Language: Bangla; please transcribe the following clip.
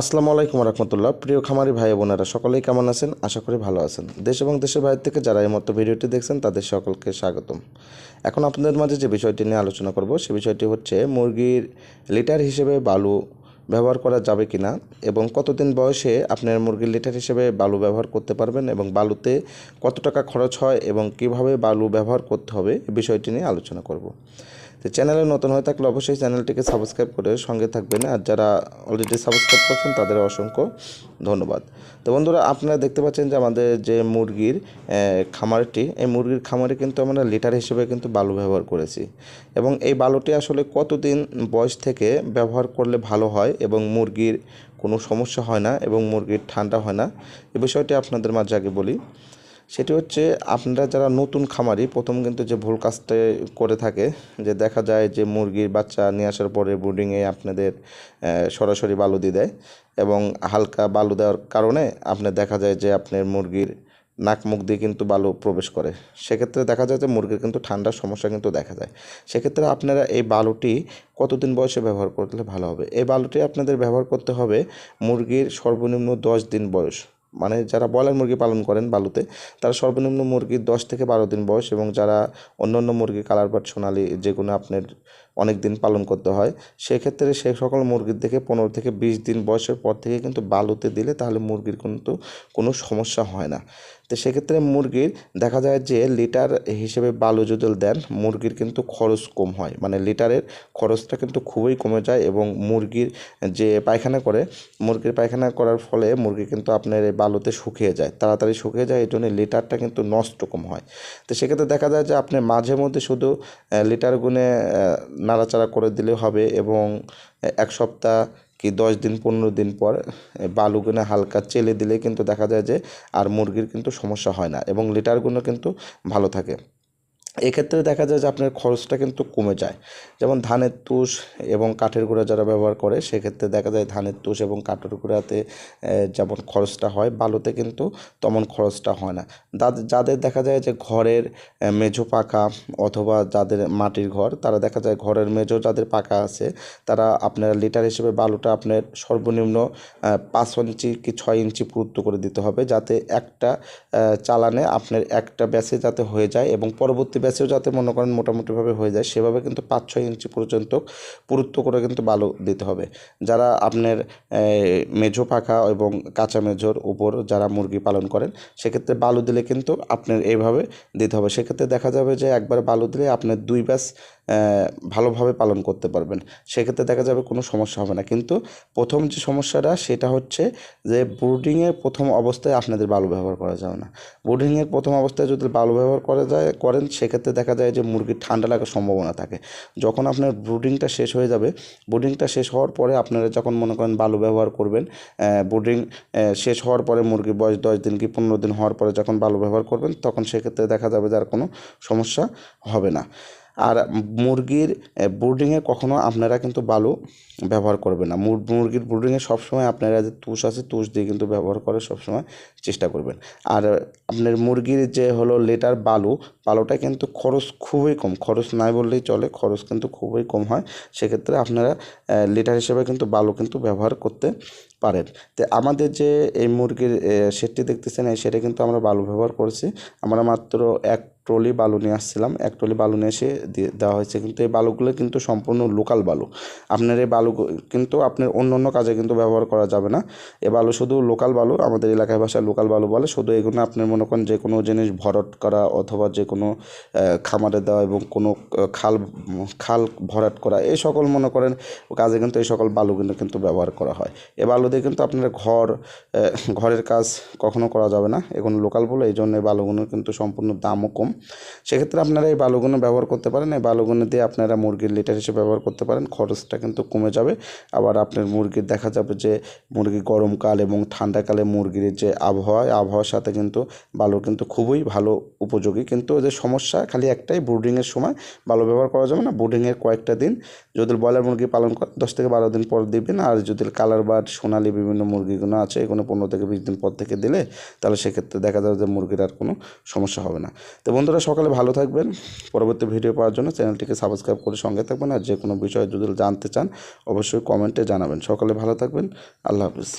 আসসালামু আলাইকুম রহমতুল্লাহ। প্রিয় খামারি ভাই বোনেরা, সকলেই কেমন আছেন? আশা করি ভালো আছেন। দেশ এবং দেশের বাইরে থেকে যারা এই মতো ভিডিওটি দেখছেন, তাদের সকলকে স্বাগতম। এখন আপনাদের মাঝে যে বিষয়টি নিয়ে আলোচনা করব, সে বিষয়টি হচ্ছে মুরগির লিটার হিসেবে বালু ব্যবহার করা যাবে কি না এবং কতদিন বয়সে আপনার মুরগির লিটার হিসেবে বালু ব্যবহার করতে পারবেন এবং বালুতে কত টাকা খরচ হয় এবং কীভাবে বালু ব্যবহার করতে হবে বিষয়টি নিয়ে আলোচনা করব। তো চ্যানেলে নতুন হয়ে থাকলে অবশ্যই চ্যানেলটিকে সাবস্ক্রাইব করে সঙ্গে থাকবেন। আর যারা অলরেডি সাবস্ক্রাইব করছেন, তাদের অসংখ্য ধন্যবাদ। তো বন্ধুরা, আপনারা দেখতে পাচ্ছেন যে আমাদের যে মুরগির খামারটি, এই মুরগির খামারে কিন্তু আমরা লিটার হিসেবে কিন্তু বালু ব্যবহার করেছি। এবং এই বালুটি আসলে কতদিন বয়স থেকে ব্যবহার করলে ভালো হয় এবং মুরগির কোনো সমস্যা হয় না এবং মুরগির ঠান্ডা হয় না? এ বিষয়টি আপনাদের মাঝে আগে বলি। সেটি হচ্ছে আপনারা যারা নতুন খামারি, প্রথম কিন্তু যে ভুল কাজটা করে থাকে, যে দেখা যায় যে মুরগির বাচ্চা নিয়ে আসার পরে ব্রুডিংয়ে আপনাদের সরাসরি বালু দিয়ে দেয় এবং হালকা বালু দেওয়ার কারণে আপনার দেখা যায় যে আপনার মুরগির নাক মুখ দিয়ে কিন্তু বালু প্রবেশ করে। সেক্ষেত্রে দেখা যায় যে মুরগির কিন্তু ঠান্ডার সমস্যা কিন্তু দেখা যায়। সেক্ষেত্রে আপনারা এই বালুটি কতদিন বয়সে ব্যবহার করলে ভালো হবে? এই বালুটি আপনাদের ব্যবহার করতে হবে মুরগির সর্বনিম্ন দশ দিন বয়স। মানে যারা ব্রয়লার মুরগি পালন করেন বালুতে, তারা সর্বনিম্ন মুরগির দশ থেকে বারো দিন বয়স এবং যারা অন্য অন্য মুরগি, কালার বাট সোনালি যেগুলো আপনার অনেক দিন পালন করতে হয়, সেক্ষেত্রে সেই সকল মুরগির দেখে পনেরো থেকে বিশ দিন বয়সের পর থেকে কিন্তু বালুতে দিলে তাহলে মুরগির কিন্তু কোনো সমস্যা হয় না। তো সেক্ষেত্রে মুরগির দেখা যায় যে লিটার হিসেবে বালু যদি দেন, মুরগির কিন্তু খরচ কম হয়। মানে লিটারের খরচটা কিন্তু খুবই কমে যায় এবং মুরগির যে পায়খানা করে, মুরগির পায়খানা করার ফলে মুরগি কিন্তু আপনার এই বালুতে শুকিয়ে যায়, তাড়াতাড়ি শুকিয়ে যায় এই জন্য লিটারটা কিন্তু নষ্ট কম হয়। তো সেক্ষেত্রে দেখা যায় যে আপনি মাঝে মধ্যে শুধু লিটার গুনে নাড়াচাড়া করে দিলে হবে এবং এক সপ্তাহ কি দশ দিন, পনেরো দিন পর বালুগুনে হালকা চেলে দিলে কিন্তু দেখা যায় যে আর মুরগির কিন্তু সমস্যা হয় না এবং লিটারগুলো কিন্তু ভালো থাকে। এক্ষেত্রে দেখা যায় যে আপনার খরচটা কিন্তু কমে যায়। যেমন ধানের তুষ এবং কাঠের গুঁড়া যারা ব্যবহার করে, সেক্ষেত্রে দেখা যায় ধানের তুষ এবং কাঠের গুঁড়াতে যেমন খরচটা হয়, বালুতে কিন্তু তেমন খরচটা হয় না। যাদের দেখা যায় যে ঘরের মেঝো পাকা অথবা যাদের মাটির ঘর, তারা দেখা যায় ঘরের মেঝো যাদের পাকা আছে, তারা আপনার লিটার হিসেবে বালুটা আপনার সর্বনিম্ন পাঁচ ইঞ্চি কি ছয় ইঞ্চি পুরুত্ব করে দিতে হবে, যাতে একটা চালানে আপনার একটা ব্যাসে যাতে হয়ে যায় এবং পরবর্তী ব্যাসেও যাতে মনে করেন মোটামুটিভাবে হয়ে যায় সেভাবে কিন্তু পাঁচ ছয় ইঞ্চি পর্যন্ত পুরুত্ব করে কিন্তু বালু দিতে হবে। যারা আপনার মেঝো পাখা এবং কাঁচা মেঝোর উপর যারা মুরগি পালন করেন সেক্ষেত্রে বালু দিলে কিন্তু আপনার এইভাবে দিতে হবে। সেক্ষেত্রে দেখা যাবে যে একবার বালু দিলে আপনার দুই আহ, ভালোভাবে পালন করতে পারবেন। সেক্ষেত্রে দেখা যাবে কোনো সমস্যা হবে না। কিন্তু প্রথম যে সমস্যাটা, সেটা হচ্ছে যে ব্রুডিংয়ের প্রথম অবস্থায় আপনাদের বালু ব্যবহার করা যাবে না। ব্রুডিংয়ের প্রথম অবস্থায় যদি বালু ব্যবহার করা যায়, করেন, সেক্ষেত্রে দেখা যায় যে মুরগির ঠান্ডা লাগার সম্ভাবনা থাকে। যখন আপনার ব্রুডিংটা শেষ হয়ে যাবে ব্রুডিংটা শেষ হওয়ার পরে আপনারা যখন মনে করেন বালু ব্যবহার করবেন ব্রুডিং শেষ হওয়ার পরে মুরগির বয়স দশ দিন কি পনেরো দিন হওয়ার পরে যখন বালু ব্যবহার করবেন, তখন সেক্ষেত্রে দেখা যাবে যে আর কোনো সমস্যা হবে না। আর মুরগির ব্রুডিংয়ে কখনো আপনারা কিন্তু বালু ব্যবহার করবেন না। মুর- মুরগির ব্রুডিংয়ে সবসময় আপনারা যে তুষ আছে, তুষ দিয়ে কিন্তু ব্যবহার করার সবসময় চেষ্টা করবেন। আর আপনার মুরগির যে হলো লেটার বালু, বালুটা কিন্তু খরচ খুবই কম। খরচ নাই বললেই চলে, খরচ কিন্তু খুবই কম হয়। সেক্ষেত্রে আপনারা লিটার হিসেবে কিন্তু বালু কিন্তু ব্যবহার করতে পারেন। তো আমাদের যে এই মুরগির সেটটি দেখতেছেন, এই সেটে কিন্তু আমরা বালু ব্যবহার করেছি। আমরা মাত্র এক ট্রলি বালু নিয়ে আসছিলাম। এক ট্রলি বালু নিয়ে এসে দিয়ে দেওয়া হয়েছে। কিন্তু এই বালুগুলো কিন্তু সম্পূর্ণ লোকাল বালু। আপনার এই বালু কিন্তু আপনার অন্য অন্য কাজে কিন্তু ব্যবহার করা যাবে না। এ বালু শুধু লোকাল বালু, আমাদের এলাকায় ভাষায় লোকাল বালু বলে। শুধু এগুলো আপনার মনে করেন যে কোনো জিনিস ভরাট করা অথবা যে কোনো খামারে দেওয়া এবং কোনো খাল খাল ভরাট করা, এই সকল মনে করেন কাজে কিন্তু এই সকল বালুগুলো কিন্তু ব্যবহার করা হয়। এ বালু দিয়ে কিন্তু আপনার ঘর ঘরের কাজ কখনো করা যাবে না। এগুলো লোকাল বলে, এই জন্য এই বালুগুলো কিন্তু সম্পূর্ণ দামও কম। সেক্ষেত্রে আপনারা এই বালুগুলো ব্যবহার করতে পারেন। এই বালুগুলো দিয়ে আপনারা মুরগির লিটার হিসেবে ব্যবহার করতে পারেন। খরচটা কিন্তু কমে যাবে। আবার আপনার মুরগির দেখা যাবে যে, মুরগি গরমকাল এবং ঠান্ডাকালে মুরগির যে আবহাওয়া আবহাওয়ার সাথে কিন্তু বালু কিন্তু খুবই ভালো উপযোগী। কিন্তু যে সমস্যা খালি একটাই ব্রুডিংয়ের সময় বালু ব্যবহার করা যাবে না। ব্রুডিংয়ের কয়েকটা দিন যদি ব্রয়লার মুরগি পালন করেন দশ থেকে বারো দিন পর দিবেন। আর যদি কালার বার্ড, সোনালি বিভিন্ন মুরগিগুলো আছে এগুলো পনেরো থেকে বিশ দিন পর থেকে দিলে, তাহলে সেক্ষেত্রে দেখা যাবে যে মুরগির আর কোনো সমস্যা হবে না। তো বন্ধু বন্ধুরা, সকালে ভালো থাকবেন। পরবর্তী ভিডিও পাওয়ার জন্য চ্যানেলটিকে সাবস্ক্রাইব করে সঙ্গে থাকবেন। আর যে কোনো বিষয়ে যদি জানতে চান, অবশ্যই কমেন্টে জানাবেন। সকালে ভালো থাকবেন। আল্লাহ হাফিজ।